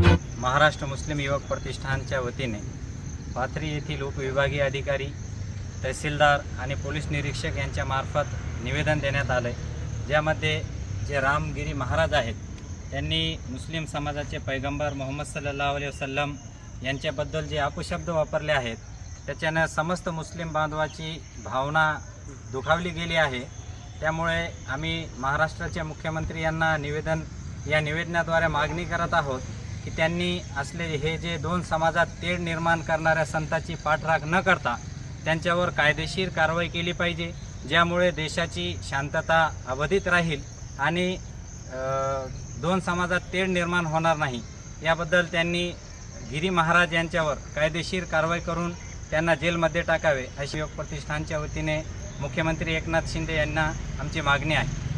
महाराष्ट्र मुस्लिम युवक प्रतिष्ठानच्या वतीने पाथरी येथील उपविभागीय अधिकारी तहसीलदार आणि पोलीस निरीक्षक यांच्या मार्फत निवेदन देण्यात आलं ज्यामध्ये जे रामगिरी महाराज आहेत त्यांनी मुस्लिम समाजाचे पैगंबर मोहम्मद सल्ला अलैहि वसल्लम यांच्याबद्दल जे अपशब्द वापरले आहेत त्याच्यानं समस्त मुस्लिम बांधवाची भावना दुखावली गेली आहे. त्यामुळे आम्ही महाराष्ट्राचे मुख्यमंत्री यांना निवेदन या निवेदनाद्वारे मागणी करत आहोत की त्यांनी असले हे जे दोन समाजात तेढ निर्माण करणाऱ्या संतांची पाठराख न करता त्यांच्यावर कायदेशीर कारवाई केली पाहिजे ज्यामुळे देशाची शांतता अबाधित राहील आणि दोन समाजात तेढ निर्माण होणार नाही. याबद्दल त्यांनी गिरी महाराज यांच्यावर कायदेशीर कारवाई करून त्यांना जेलमध्ये टाकावे अशी योग प्रतिष्ठानच्या वतीने मुख्यमंत्री एकनाथ शिंदे यांना आमची मागणी आहे.